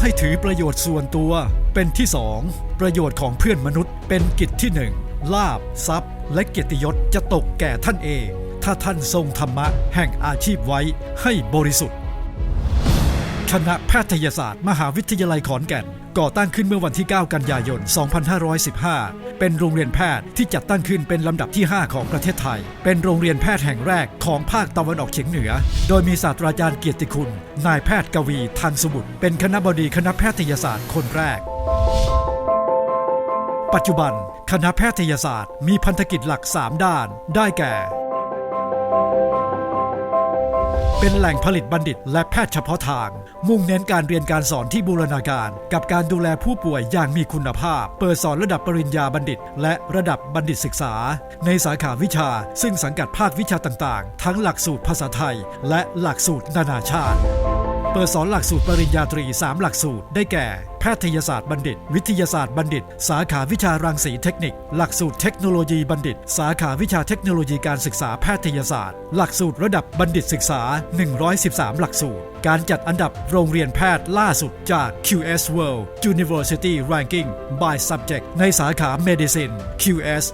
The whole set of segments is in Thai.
ให้ถือประโยชน์ส่วนตัวเป็นที่สองประโยชน์ของเพื่อนมนุษย์ เป็นกิจที่หนึ่งลาบทรัพย์ และเกียรติยศจะตกแก่ท่านเอง ถ้าท่านทรงธรรมะแห่งอาชีพไว้ให้บริสุทธิ์คณะแพทยศาสตร์ มหาวิทยาลัยขอนแก่น ก่อตั้งขึ้นเมื่อวันที่ 9 กันยายน 2515 เป็นโรงเรียนแพทย์ที่จัดตั้งขึ้นเป็นลำดับที่ 5 ของประเทศไทย เป็นโรงเรียนแพทย์แห่งแรกของภาคตะวันออกเฉียงเหนือ โดยมีศาสตราจารย์เกียรติคุณ นายแพทย์กวีทันสมุทรเป็นคณะบดีคณะแพทยศาสตร์คนแรก ปัจจุบัน คณะแพทยศาสตร์มีพันธกิจหลัก 3 ด้าน ได้แก่ เป็นแหล่งผลิตบัณฑิตและแพทย์เฉพาะทาง มุ่งเน้นการเรียนการสอนที่บูรณาการ กับการดูแลผู้ป่วยอย่างมีคุณภาพ เปิดสอนระดับปริญญาบัณฑิต และระดับบัณฑิตศึกษา ในสาขาวิชา ซึ่งสังกัดภาควิชาต่างๆ ทั้งหลักสูตรภาษาไทย และหลักสูตรนานาชาติ เปิดสอนหลักสูตรปริญญาตรี 3 หลักสูตร ได้แก่ แพทยศาสตร์บัณฑิต วิทยาศาสตร์บัณฑิต สาขาวิชารังสีเทคนิค หลักสูตรเทคโนโลยีบัณฑิต สาขาวิชาเทคโนโลยีการศึกษาแพทยศาสตร์ หลักสูตรระดับบัณฑิตศึกษา 113 หลักสูตร การจัดอันดับโรงเรียนแพทย์ล่าสุดจาก QS World University Ranking by Subject ในสาขา Medicine QS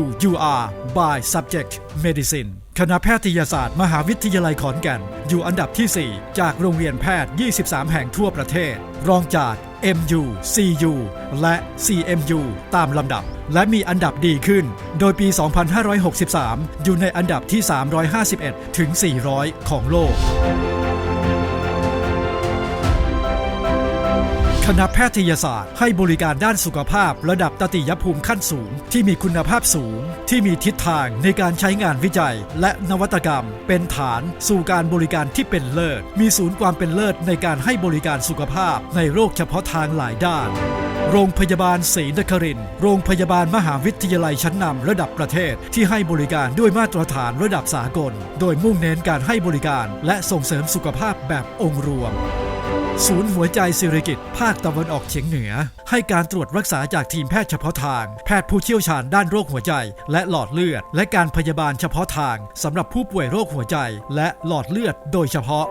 WUR by Subject Medicine คณะแพทยศาสตร์ มหาวิทยาลัยขอนแก่น อยู่อันดับที่ 4 จากโรงเรียนแพทย์ 23 แห่งทั่วประเทศ รองจาก MU CU และ CMU ตามลำดับ และมีอันดับดีขึ้น โดยปี 2563 อยู่ในอันดับที่ 351 ถึง 400 ของโลก ณะแพทยศาสตร์ ให้บริการด้านสุขภาพ ระดับตติยภูมิขั้นสูง ที่มีคุณภาพสูง ที่มีทิศทางในการใช้งานวิจัย และนวัตกรรม เป็นฐาน สู่การบริการที่เป็นเลิศ มีศูนย์ความเป็นเลิศในการให้บริการสุขภาพ ในโรคเฉพาะทางหลายด้าน โรงพยาบาลศรีนครินทร์โรงพยาบาลมหาวิทยาลัยชั้นนำระดับประเทศ ที่ให้บริการด้วยมาตรฐานระดับสากล โดยมุ่งเน้นการให้บริการ และส่งเสริมสุขภาพแบบองค์รวม ศูนย์หัวใจสิริกิตภาคตะวันออกเฉียงเหนือ ให้การตรวจรักษาจากทีมแพทย์เฉพาะทาง แพทย์ผู้เชี่ยวชาญด้านโรคหัวใจ และหลอดเลือด และการพยาบาลเฉพาะทางสำหรับผู้ป่วยโรคหัวใจ และหลอดเลือดโดยเฉพาะ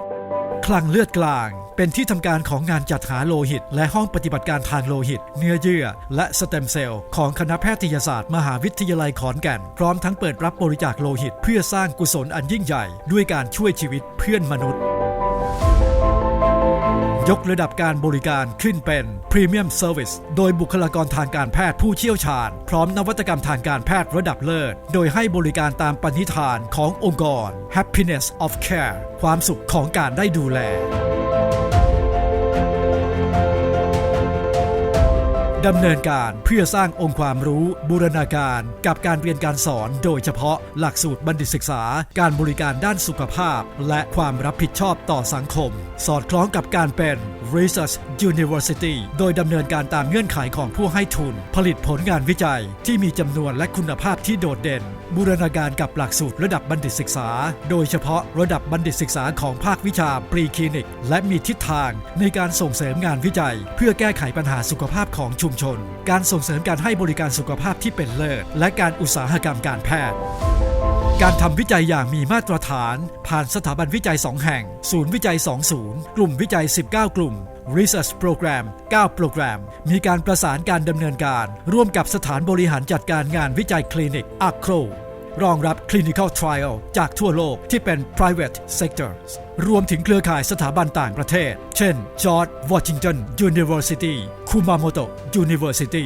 คลังเลือดกลาง เป็นที่ทำการของงานจัดหาโลหิต และห้องปฏิบัติการทางโลหิต เนื้อเยื่อ และสเต็มเซลล์ของคณะแพทยศาสตร์ มหาวิทยาลัยขอนแก่น พร้อมทั้งเปิดรับบริจาคโลหิต เพื่อสร้างกุศลอันยิ่งใหญ่ ด้วยการช่วยชีวิตเพื่อนมนุษย์ ยกระดับการบริการขึ้นเป็น Premium Service โดยบุคลากรทางการแพทย์ผู้เชี่ยวชาญ พร้อมนวัตกรรมทางการแพทย์ระดับเลิศ โดยให้บริการตามปณิธานขององค์กร Happiness of Care ความสุขของการได้ดูแล ดำเนินการเพื่อสร้างองค์ความรู้บูรณาการกับการเรียนการสอน โดยเฉพาะหลักสูตรบัณฑิตศึกษา การบริการด้านสุขภาพ และความรับผิดชอบต่อสังคม สอดคล้องกับการเป็น Research University โดยดำเนินการตามเงื่อนไขของผู้ให้ทุน ผลิตผลงานวิจัยที่มีจำนวนและคุณภาพที่โดดเด่น บูรณาการกับหลักสูตรระดับบัณฑิตศึกษา โดยเฉพาะระดับบัณฑิตศึกษาของภาควิชาปรีคลินิก และมีทิศทางในการส่งเสริมงานวิจัย เพื่อแก้ไขปัญหาสุขภาพของชุมชน การส่งเสริมการให้บริการสุขภาพที่เป็นเลิศและการอุตสาหกรรมการแพทย์ การทำวิจัยอย่างมีมาตรฐาน ผ่านสถาบันวิจัย 2 แห่ง ศูนย์วิจัย2ศูนย์กลุ่มวิจัย 19 กลุ่ม Research Program 9 โปรแกรม มีการประสานการดำเนินการ ร่วมกับสถานบริหารจัดการงานวิจัยคลินิกอัคโครรองรับ Clinical Trial จากทั่วโลกที่เป็น private sector รวมถึงเครือข่ายสถาบันต่างประเทศ เช่น George Washington University Kumamoto University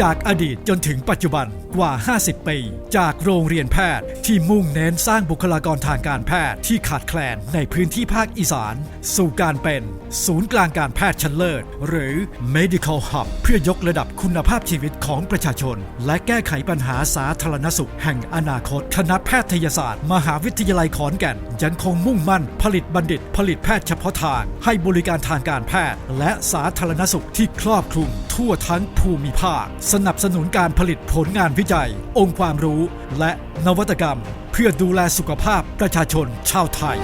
จากอดีตจนถึงปัจจุบัน กว่า 50 ปี จากโรงเรียนแพทย์ที่มุ่งเน้นสร้างบุคลากรทางการแพทย์ที่ขาดแคลนในพื้นที่ภาคอีสาน สู่การเป็น ศูนย์กลางการแพทย์ชั้นเลิศ หรือ medical hub เพื่อยกระดับคุณภาพชีวิตของประชาชน และแก้ไขปัญหาสาธารณสุข แห่งอนาคต คณะแพทยศาสตร์ มหาวิทยาลัยขอนแก่น ยังคงมุ่งมั่น ผลิตบัณฑิต ผลิตแพทย์เฉพาะทาง ให้บริการทางการแพทย์ และสาธารณสุขที่ครอบคลุม ทั่วทั้งภูมิภาค สนับสนุนการผลิตผลงานวิวิจัย องค์ความรู้และนวัตกรรม เพื่อดูแลสุขภาพประชาชนชาวไทย